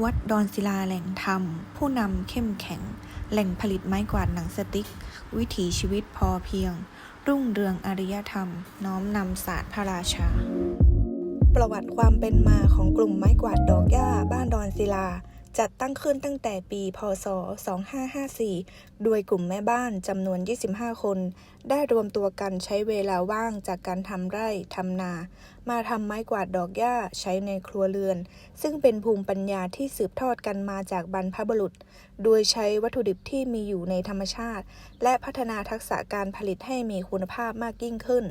วัดดอนศิลาแหล่งธรรม ผู้นำเข้มแข็ง แหล่งผลิตไม้กวาดหนังสติ๊ก วิถีชีวิตพอเพียง รุ่งเรืองอารยธรรม น้อมนำศาสตร์พระราชา ประวัติความเป็นมาของกลุ่มไม้กวาดดอกหญ้าบ้านดอนศิลา จัดตั้งขึ้นตั้งแต่ปี พศ 2554 โดยกลุ่มแม่บ้านจำนวน 25 คน ได้รวมตัวกันใช้เวลาว่างจากการทำไร่ทำนา มาทำไม้กวาดดอกหญ้าใช้ในครัวเรือน ซึ่งเป็นภูมิปัญญาที่สืบทอดกันมาจากบรรพบุรุษ โดยใช้วัตถุดิบที่มีอยู่ในธรรมชาติ และพัฒนาทักษะการผลิตให้มีคุณภาพมากยิ่งขึ้น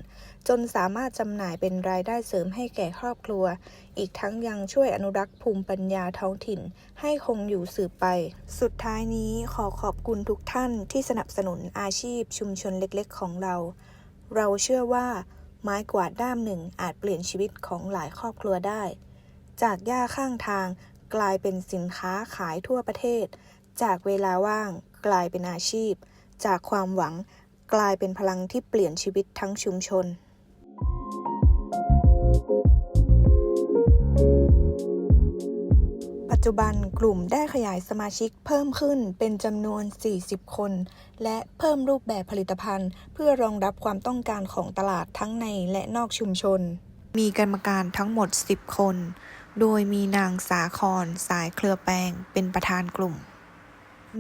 จนสามารถจำหน่ายเป็นรายได้เสริมให้แก่ครอบครัว อีกทั้งยังช่วยอนุรักษ์ภูมิปัญญาท้องถิ่น ให้คงอยู่สืบไป สุดท้ายนี้ขอขอบคุณทุกท่านที่สนับสนุนอาชีพชุมชนเล็กๆของเรา เราเชื่อว่า ไม้กวาดด้ามหนึ่งอาจเปลี่ยนชีวิตของหลายครอบครัวได้ จากหญ้าข้างทางกลายเป็นสินค้าขายทั่วประเทศ จากเวลาว่างกลายเป็นอาชีพ จากความหวังกลายเป็นพลังที่เปลี่ยนชีวิตทั้งชุมชน จจุบันกลุ่มได้ขยายสมาชิกเพิ่มขึ้นเป็นจำนวน 40 คน และเพิ่มรูปแบบผลิตภัณฑ์ เพื่อรองรับความต้องการของตลาดทั้งในและนอกชุมชน มีกรรมการทั้งหมด 10 คน โดยมีนางสาคร สายเครือแปลง เป็นประธานกลุ่ม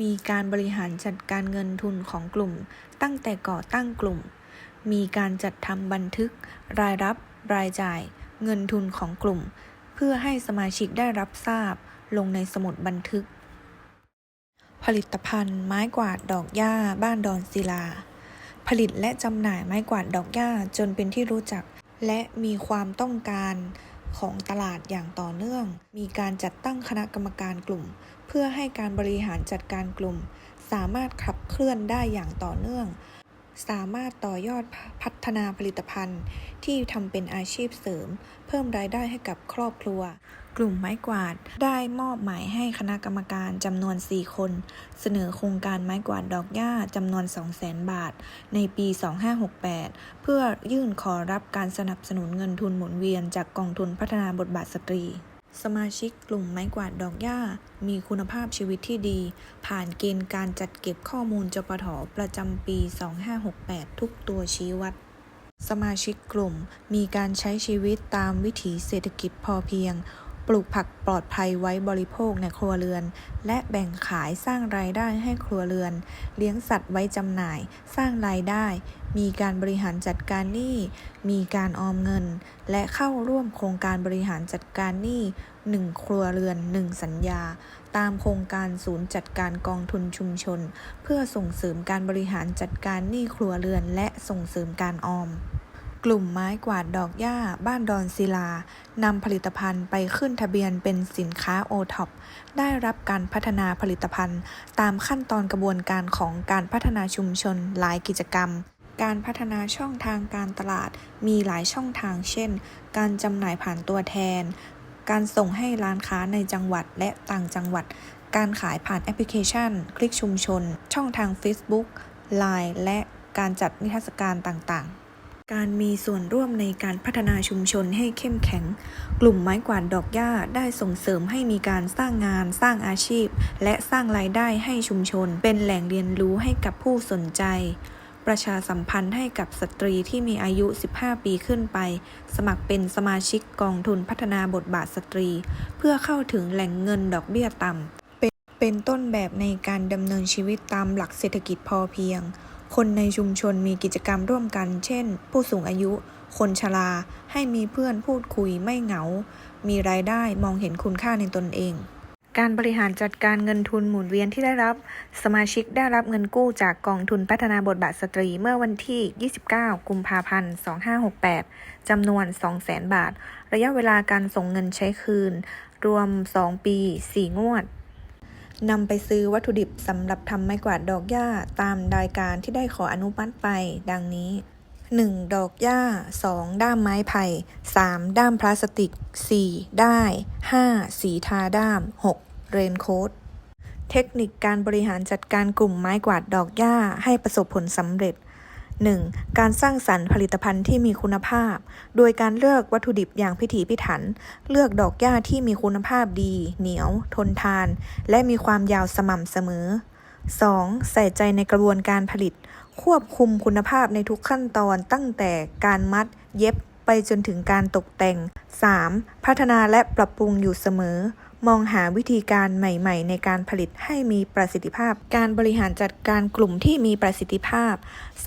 มีการบริหารจัดการเงินทุนของกลุ่ม ตั้งแต่ก่อตั้งกลุ่ม มีการจัดทำบันทึก รายรับ รายจ่าย เงินทุนของกลุ่ม เพื่อให้สมาชิกได้รับทราบ ลงในสมุดบันทึก ผลิตภัณฑ์ไม้กวาดดอกหญ้าบ้านดอนศิลา ผลิตและจำหน่ายไม้กวาดดอกหญ้าจนเป็นที่รู้จัก และมีความต้องการของตลาดอย่างต่อเนื่อง มีการจัดตั้งคณะกรรมการกลุ่ม เพื่อให้การบริหารจัดการกลุ่ม สามารถขับเคลื่อนได้อย่างต่อเนื่อง สามารถต่อยอดพัฒนาผลิตภัณฑ์ ที่ทำเป็นอาชีพเสริม เพิ่มรายได้ให้กับครอบครัว กลุ่มไม้กวาดได้มอบหมายให้คณะกรรมการจำนวน 4 คน เสนอโครงการไม้กวาดดอกหญ้าจำนวน 200,000 บาท ในปี 2568 เพื่อยื่นขอรับการสนับสนุนเงินทุนหมุนเวียนจากกองทุนพัฒนาบทบาทสตรี สมาชิกกลุ่มไม้กวาดดอกหญ้า มีคุณภาพชีวิตที่ดี ผ่านเกณฑ์การจัดเก็บข้อมูลจปทประจำปี 2568 ทุกตัวชี้วัดสมาชิกกลุ่มมีการใช้ชีวิตตามวิถีเศรษฐกิจพอเพียง ปลูกผักปลอดภัยไว้บริโภคในครัวเรือน และแบ่งขายสร้างรายได้ให้ครัวเรือน เลี้ยงสัตว์ไว้จำหน่าย สร้างรายได้ มีการบริหารจัดการหนี้ มีการออมเงิน และเข้าร่วมโครงการบริหารจัดการหนี้1ครัวเรือน 1 สัญญา ตามโครงการศูนย์จัดการกองทุนชุมชน เพื่อส่งเสริมการบริหารจัดการหนี้ครัวเรือน และส่งเสริมการออม กลุ่มไม้กวาดดอกหญ้าบ้านดอนศิลานำผลิตภัณฑ์ไปขึ้นทะเบียนเป็นสินค้าโอท็อปได้รับการพัฒนาผลิตภัณฑ์ ตามขั้นตอนกระบวนการของการพัฒนาชุมชนหลายกิจกรรม การพัฒนาช่องทางการตลาดมีหลายช่องทางเช่น การจำหน่ายผ่านตัวแทน การส่งให้ร้านค้าในจังหวัดและต่างจังหวัด การขายผ่านแอปพลิเคชัน คลิกชุมชน ช่องทาง Facebook Line และการจัดนิทรรศการต่างๆ การมีส่วนร่วมในการพัฒนาชุมชนให้เข้มแข็ง กลุ่มไม้กวาดดอกหญ้าได้ส่งเสริมให้มีการสร้างงาน สร้างอาชีพ และสร้างรายได้ให้ชุมชน เป็นแหล่งเรียนรู้ให้กับผู้สนใจ ประชาสัมพันธ์ให้กับสตรีที่มีอายุ 15 ปีขึ้นไป สมัครเป็นสมาชิกกองทุนพัฒนาบทบาทสตรี เพื่อเข้าถึงแหล่งเงินดอกเบี้ยต่ำเป็นเป็นต้นแบบในการดำเนินชีวิตตามหลักเศรษฐกิจพอเพียง คนในชุมชนมีกิจกรรมร่วมกัน เช่น ผู้สูงอายุ คนชรา ให้มีเพื่อนพูดคุยไม่เหงา มีรายได้มองเห็นคุณค่าในตนเอง การบริหารจัดการเงินทุนหมุนเวียนที่ได้รับ สมาชิกได้รับเงินกู้จากกองทุนพัฒนาบทบาทสตรีเมื่อวันที่ 29 กุมภาพันธ์ 2568 จำนวน 200,000 บาท ระยะเวลาการส่งเงินใช้คืน รวม 2 ปี 4 งวด นำไปซื้อวัตถุดิบสำหรับทำไม้กวาดดอกหญ้าตามรายการที่ได้ขออนุมัติไป ดังนี้ 1. ดอกหญ้า 2. ด้ามไม้ไผ่ 3. ด้ามพลาสติก 4. ได้ 5. สีทาด้าม 6. เรนโค้ดเทคนิคการบริหารจัดการกลุ่มไม้กวาดดอกหญ้าให้ประสบผลสำเร็จ 1. การสร้างสรรค์ผลิตภัณฑ์ที่มีคุณภาพ โดยการเลือกวัตถุดิบอย่างพิถีพิถัน เลือกดอกหญ้าที่มีคุณภาพดี เหนียว ทนทาน และมีความยาวสม่ำเสมอ 2. ใส่ใจในกระบวนการผลิต ควบคุมคุณภาพในทุกขั้นตอนตั้งแต่การมัด เย็บ ไปจนถึงการตกแต่ง 3. พัฒนาและปรับปรุงอยู่เสมอ มองหาวิธีการใหม่ๆ ในการผลิตให้มีประสิทธิภาพ การบริหารจัดการกลุ่มที่มีประสิทธิภาพ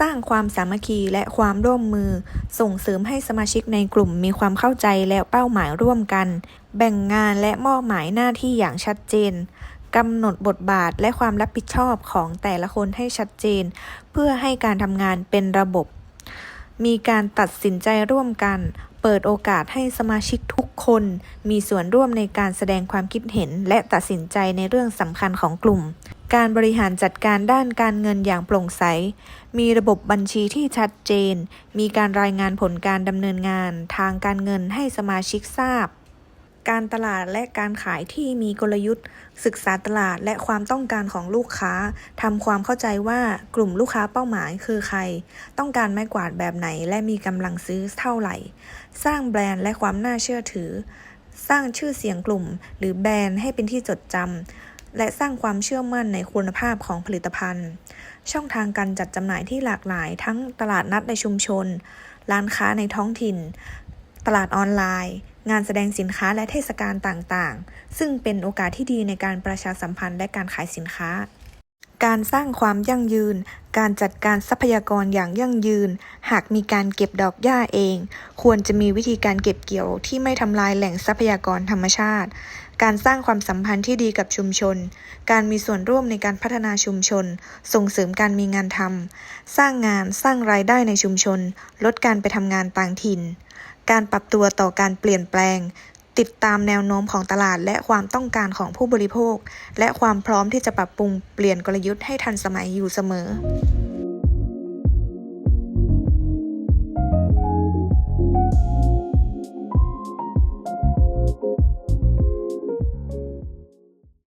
สร้างความสามัคคีและความร่วมมือ ส่งเสริมให้สมาชิกในกลุ่มมีความเข้าใจและเป้าหมายร่วมกัน แบ่งงานและมอบหมายหน้าที่อย่างชัดเจนกำหนดบทบาทและความรับผิดชอบของแต่ละคนให้ชัดเจน เพื่อให้การทำงานเป็นระบบ มีการตัดสินใจร่วมกัน เปิดโอกาสให้สมาชิกทุกคน มีส่วนร่วมในการแสดงความคิดเห็น และตัดสินใจในเรื่องสำคัญของกลุ่ม การบริหารจัดการด้านการเงินอย่างโปร่งใส มีระบบบัญชีที่ชัดเจน มีการรายงานผลการดำเนินงาน ทางการเงินให้สมาชิกทราบ การตลาดและการขายที่มีกลยุทธ์ ศึกษาตลาดและความต้องการของลูกค้าทำความเข้าใจว่ากลุ่มลูกค้าเป้าหมายคือใคร ต้องการไม้กวาดแบบไหนและมีกำลังซื้อเท่าไหร่ สร้างแบรนด์และความน่าเชื่อถือ สร้างชื่อเสียงกลุ่ม หรือแบรนด์ให้เป็นที่จดจำและสร้างความเชื่อมั่นในคุณภาพของผลิตภัณฑ์ ช่องทางการจัดจำหน่ายที่หลากหลายทั้งตลาดนัดในชุมชน ร้านค้าในท้องถิ่น ตลาดออนไลน์ งานแสดงสินค้าและเทศกาลต่างๆ ซึ่งเป็นโอกาสที่ดีในการประชาสัมพันธ์และการขายสินค้า การสร้างความยั่งยืน การจัดการทรัพยากรอย่างยั่งยืน หากมีการเก็บดอกหญ้าเอง ควรจะมีวิธีการเก็บเกี่ยวที่ไม่ทำลายแหล่งทรัพยากรธรรมชาติ การสร้างความสัมพันธ์ที่ดีกับชุมชน การมีส่วนร่วมในการพัฒนาชุมชน ส่งเสริมการมีงานทำ สร้างงาน สร้างรายได้ในชุมชน ลดการไปทำงานต่างถิ่น การปรับตัวต่อการเปลี่ยนแปลง ติดตามแนวโน้มของตลาด และความต้องการของผู้บริโภค และความพร้อมที่จะปรับปรุงเปลี่ยนกลยุทธ์ให้ทันสมัยอยู่เสมอ